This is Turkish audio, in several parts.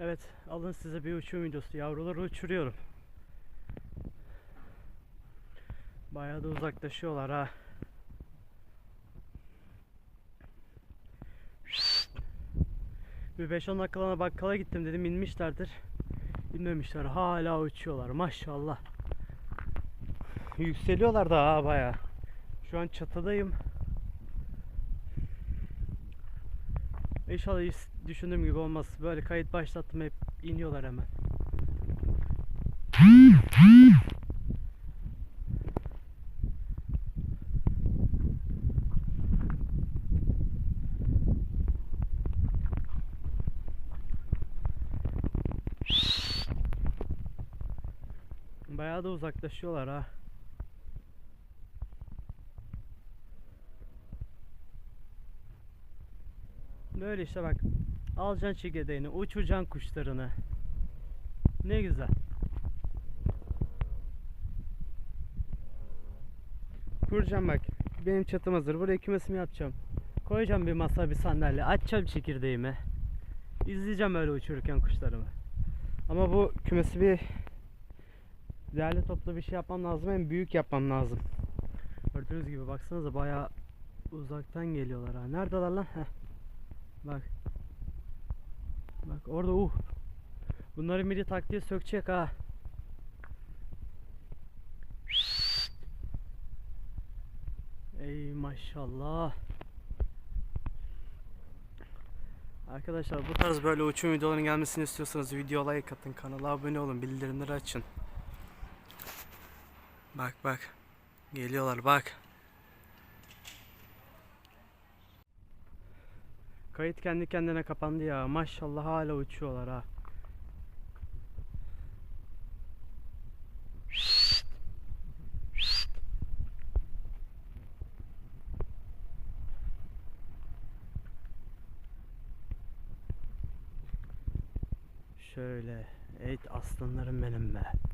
Evet alın size bir uçum videosu. Yavruları uçuruyorum. Bayağı da uzaklaşıyorlar ha. Bir 5-10 dakikalığına bakkala gittim dedim inmişlerdir. İnmemişler hala uçuyorlar maşallah. Yükseliyorlar da ha bayağı. Şu an çatıdayım. İnşallah düşündüğüm gibi olmaz. Böyle kayıt başlattım hep iniyorlar hemen. Bayağı da uzaklaşıyorlar ha. Böyle işte bak. Alacaksın çekirdeğini, uçuracaksın kuşlarını. Ne güzel. Kuracağım bak. Benim çatım hazır. Buraya kümesimi yapacağım. Koyacağım bir masa, bir sandalye. Açacağım çekirdeğimi. İzleyeceğim öyle uçururken kuşlarımı. Ama bu kümesi bir değerli toplu bir şey yapmam lazım. Hem büyük yapmam lazım. Gördüğünüz gibi baksanıza bayağı uzaktan geliyorlar ha. Neredeler lan? Heh. Bak. Bak orada uh. Bunları midi taktiğe sökecek ha. Ey maşallah. Arkadaşlar bu tarz böyle uçum videolarının gelmesini istiyorsanız video like atın, kanala abone olun, bildirimleri açın. Bak bak. Geliyorlar bak. Kayıt kendi kendine kapandı ya. Maşallah hala uçuyorlar ha. Şöyle. Evet aslanlarım benim be.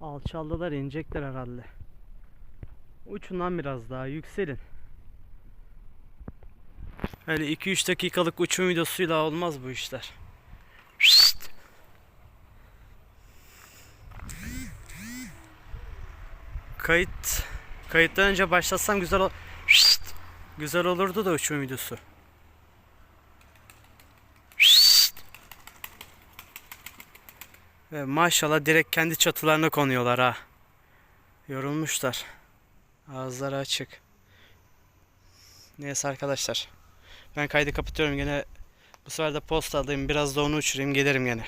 Alçaldılar inecekler herhalde. Uçun lan biraz daha yükselin. Öyle 2-3 dakikalık uçum videosuyla olmaz bu işler. Kayıt kayıttan önce başlatsam güzel ol güzel olurdu da uçum videosu. Ve maşallah direkt kendi çatılarına konuyorlar ha. Yorulmuşlar. Ağızları açık. Neyse arkadaşlar. Ben kaydı kapatıyorum gene. Bu sefer de posta alayım. Biraz da onu uçurayım gelirim gene.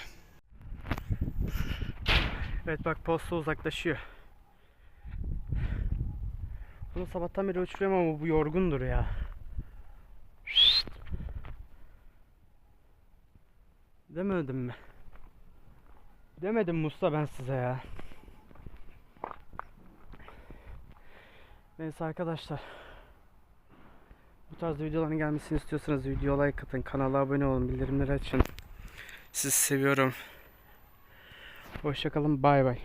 Evet bak posta uzaklaşıyor. Bunu sabahtan beri uçuruyorum ama bu yorgundur ya. Demedim mi? Demedim Musta ben size ya. Neyse arkadaşlar. Bu tarz videoların gelmesini istiyorsanız video like atın, kanala abone olun, bildirimleri açın. Sizi seviyorum. Hoşçakalın, bay bay.